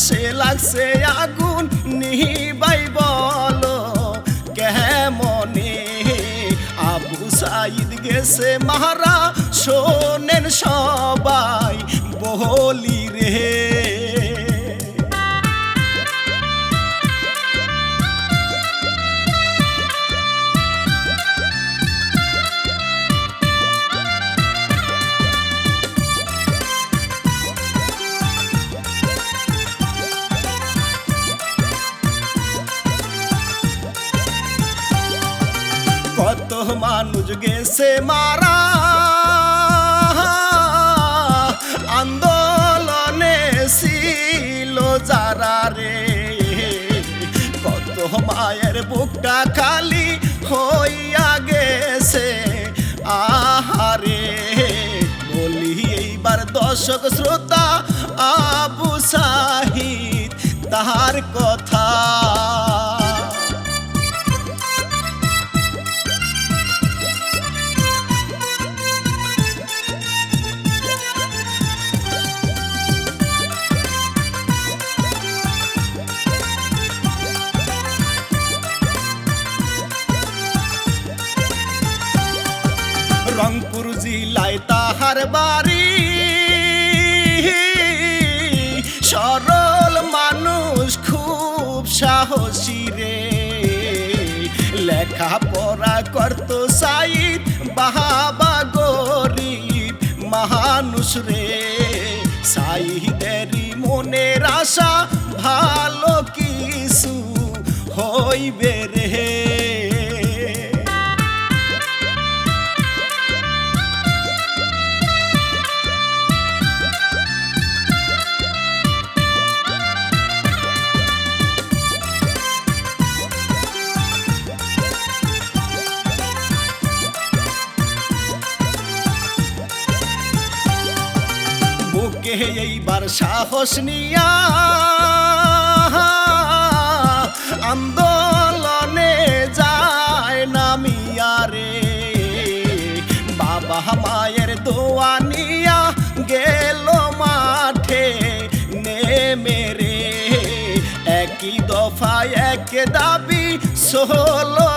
বাংলাদেশে লাগছে আগুন। নিবাই বলো কেমনে? আবু সাইদ গেছে মহারা শোনেন সবাই বলি রে। কত মানুষ গেছে মারা। আন্দোলনে ছিল যারা রে। কত মায়ের বুকটা খালি হইয়া গেছে। আহারে, বলি এইবার দর্শক শ্রোতা, আবু সাহিদ তাহার কথা। মানুষ রে। সাইদেরই মনের আশা ভালো কিছু হইবে রে। বুকে এইবার সাহস নিয়া আন্দোলনে যায় নামিয়া রে। বাবা মায়ের দোয়া নিয়া গেল মাঠে নেমে রে। একই দফায় এক দাবি ষোলো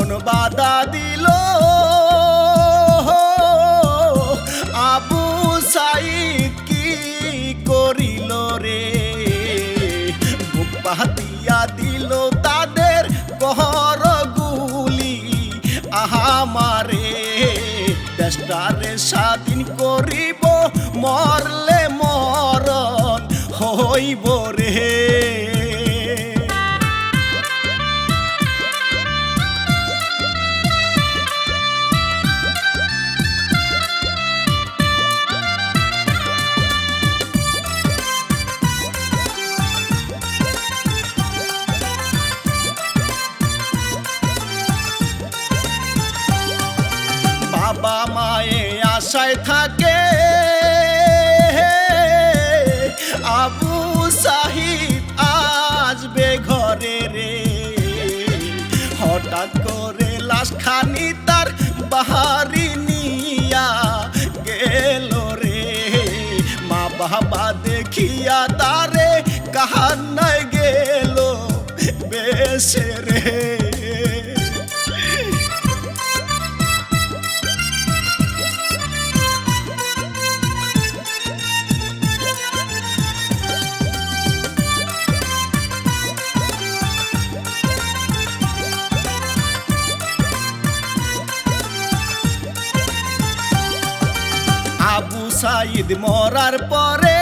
যখন বাধা আবু সাহিদ আসবে ঘরে রে। হঠাৎ করে লাশ খানি তার বাহারি সাইদ মরার পরে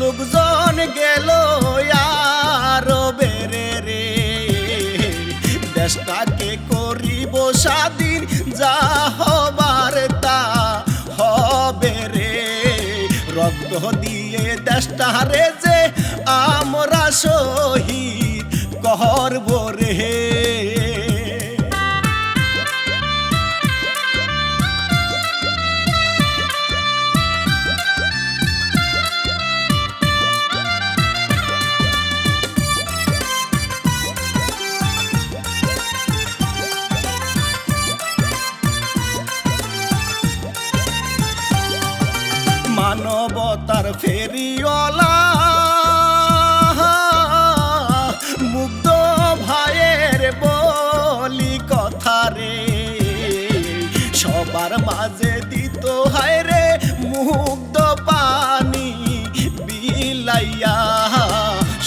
লোকজন গেল আর বেড়ে রে। দেশটাকে করিব স্বাধীন, যা হবার তা হবে রে। রক্ত দিয়ে দেশটারে যে আমরা শহীদ করব রে। সবার মাঝে দিত হায় রে মুগ্ধ পানি বিলাইয়া।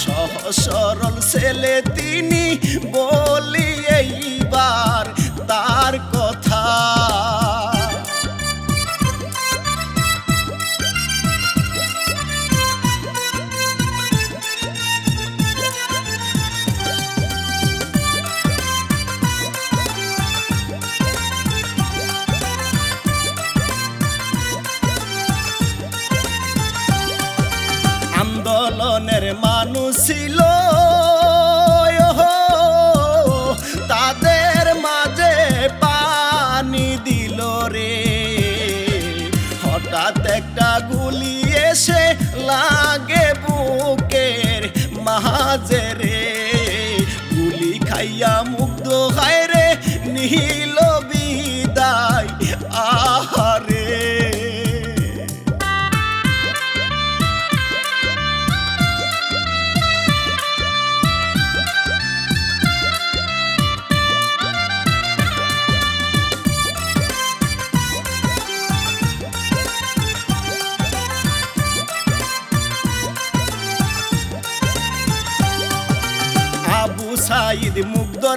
সহ সরল ছেলে ছিল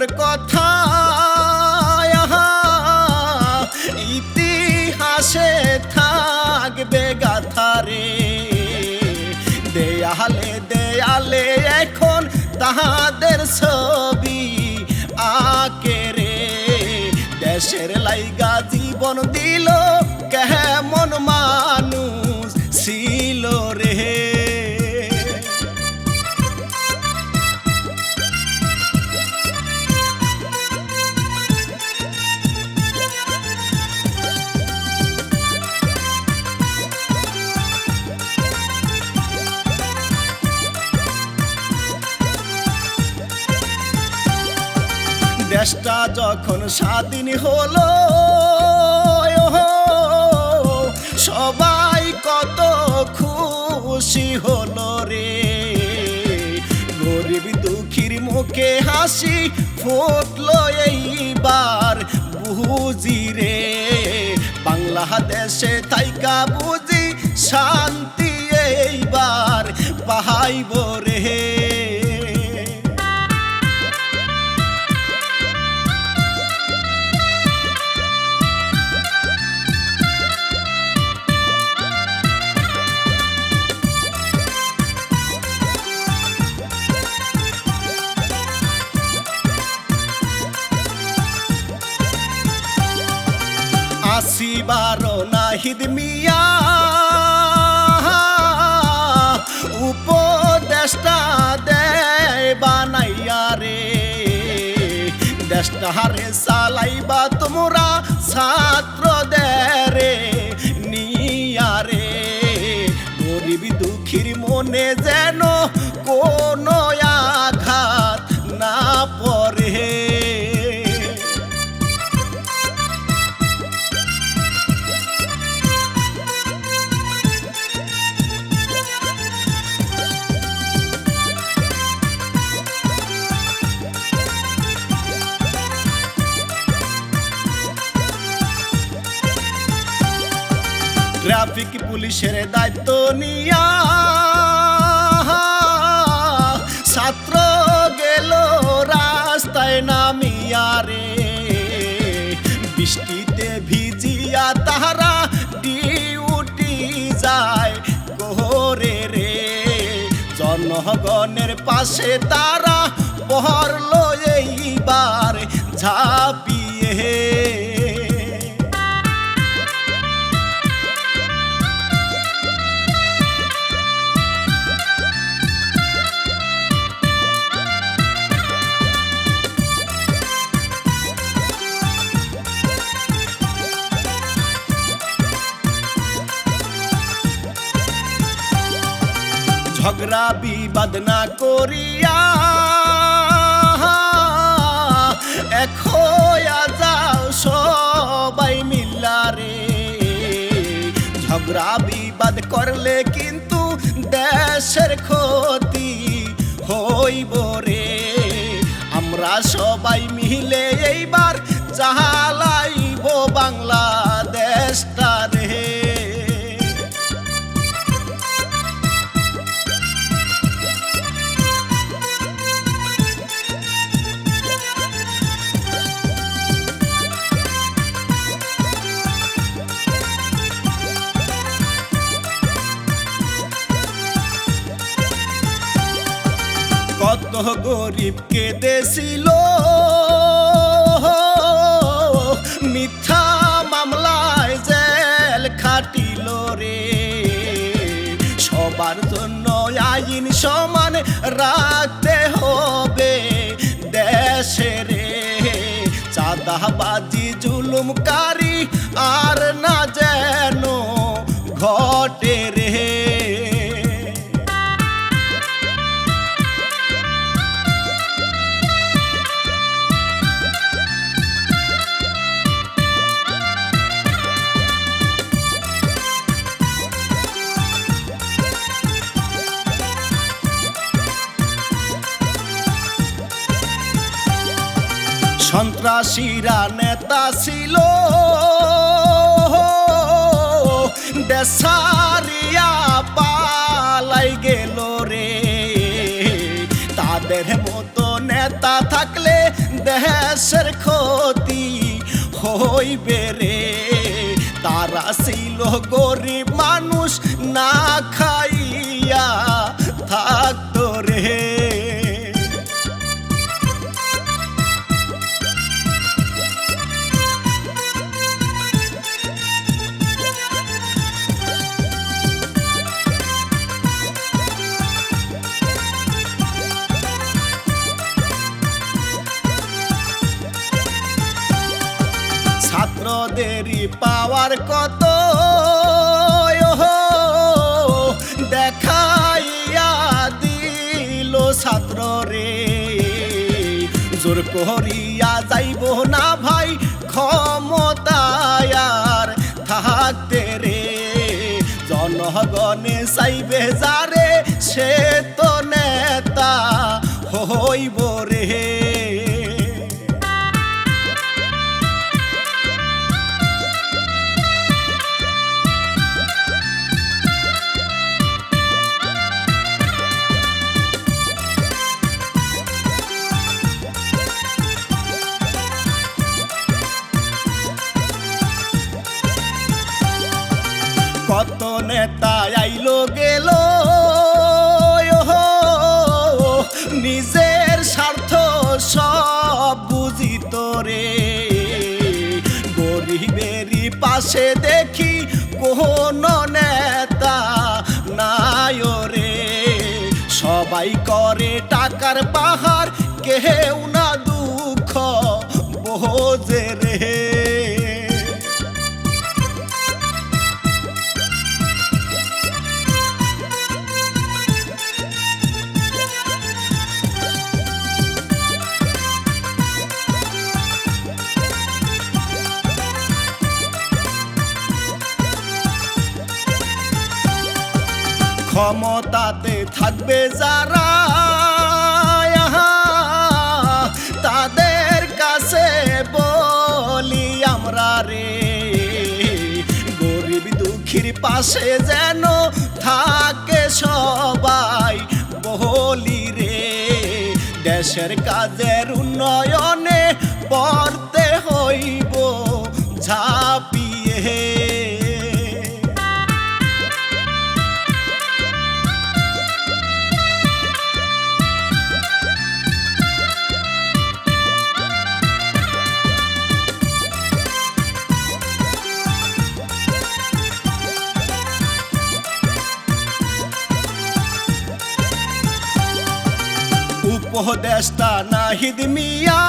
মুগ্ধর কথা ইতিহাসে থাকবে গাথারে দেয়ালে দেয়ালে এখন তাহাদের ছবি আকে রে। দেশের লাইগা জীবন দিল কেমন মানুষ দেশটা যখন স্বাধীন হলো সবাই কত খুশি হলো রে। গরিব দুঃখীর মুখে হাসি ফুটলো এইবার, বুঝি রে। বাংলাদেশে তাইকা বুঝি শান্তি এইবার, পাহাইব রে। নাহিদ মিয়া। উপদেশটা দেয় বানাইয়া রে। দেশটা হারে চালাইবা তোমরা ছাত্র দে রে নিয়া রে। গরিব দুঃখীর মনে যেন কোনো পুলিশের দায়িত্ব নিয়া ছাত্র গেল রাস্তায় নামিয়া রে। বৃষ্টিতে ভিজিয়া তাহারা ডিউটি যায় গোরে রে। জনগণের পাশে তারা পড়ল এইবার ঝাঁপিয়ে ঝগড়া বিবাদ না করিয়া এখয়া যাও সবাই মিল্লা রে। ঝগড়া বিবাদ করলে কিন্তু দেশের ক্ষতি হইব রে। আমরা সবাই মিলে এইবার চালাইব বাংলাদেশটা গরিব কেঁদেছিল মিথ্যা মামলায় জেল খাটিল রে। সবার জন্য আইন সমান রাখতে হবে দেশে রে চাঁদাবাজি, জুলুমকারী আর না যেন সন্ত্রাসীরা নেতা ছিল। দেশারিয়া পালাই গেল রে। তাদের মতো নেতা থাকলে দেশের ক্ষতি হইবে রে। তারা ছিল গরিব মানুষ, না খাইয়া পাওয়ার কত দেখাইয়া দিল ছাত্র রে জোর করিয়া যাইব না ভাই ক্ষমতায়ার থাকতে রে। জনগণে চাইবে যারে, সে তো নেতা হইব রে। কত নেতা আইলো গেল। নিজের স্বার্থ সব বুঝিত রে। গরিবেরই পাশে দেখি কোন নেতা নাই রে সবাই করে টাকার পাহাড়, কেউ না থাকবে যারা তাদের কাছে বলি আমরা রে। গরিব দুঃখীর পাশে যেন থাকে সবাই, বলি রে। দেশের কাজের উন্নয়নে পড়তে হইব, ঝাঁপিয়ে উপদেষ্টা নাহিদ মিয়া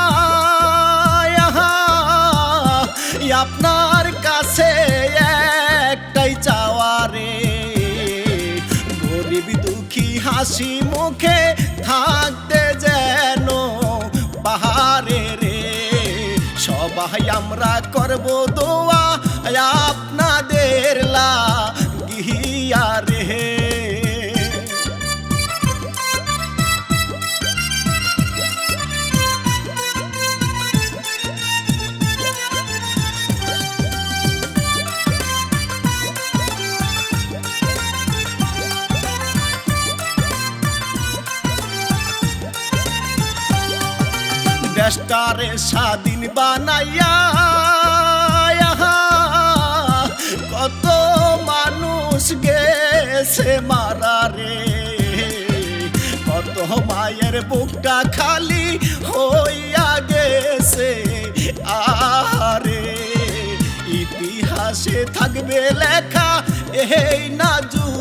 আপনার কাছে একটাই চাওয়া রে। গরিব দুঃখী হাসি মুখে থাকতে যেন পাহাড়ে রে। সবাই আমরা করব দোয়া আপনাদের লা দেশটারে স্বাধীন বানাইয়া কত মানুষ গেছে মারা রে কত মায়ের বুকটা খালি হইয়া গেছে আরে ইতিহাসে থাকবে লেখা, এই না যুদ্ধের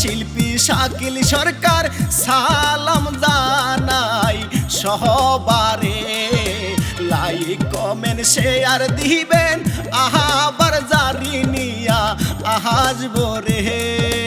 শিল্পী শাকিল সরকার সালাম জানাই সহবারে। লাইক, কমেন্ট, শেয়ার দিবেন আহাবার জারি নিয়া আহাজ রে